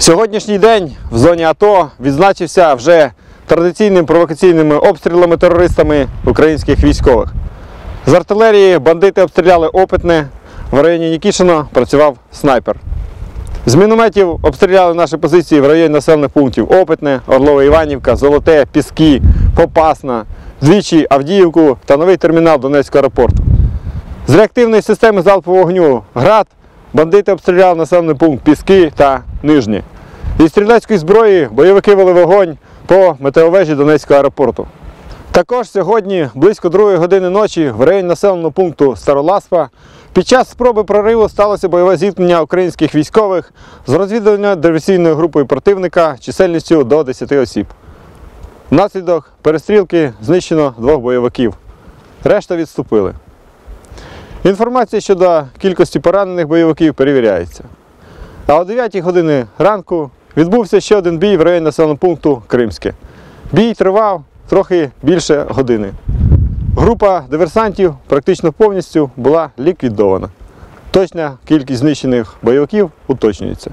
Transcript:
Сьогоднішній день в зоні АТО відзначився вже традиційними провокаційними обстрілами терористами українських військових. З артилерії бандити обстріляли опитне, в районі Нікішино працював снайпер. З мінометів обстріляли наші позиції в районі населених пунктів Опитне, Орлова Іванівка, Золоте, Піски, Попасна, двічі Авдіївку та новий термінал Донецького аеропорту. З реактивної системи залпового вогню ГРАД бандити обстріляли населений пункт Піски та Нижні. Зі стрілецької зброї бойовики вели вогонь по метеовежі Донецького аеропорту. Також сьогодні, близько 2 години ночі, в районі населеного пункту Староласпа, під час спроби прориву сталося бойове зіткнення українських військових з розвідувальною диверсійною групою противника чисельністю до 10 осіб. Внаслідок перестрілки знищено двох бойовиків. Решта відступили. Інформація щодо кількості поранених бойовиків перевіряється. А о 9 годині ранку відбувся ще один бій в районі населеного пункту Кримське. Бій тривав трохи більше години. Група диверсантів практично повністю була ліквідована. Точна кількість знищених бойовиків уточнюється.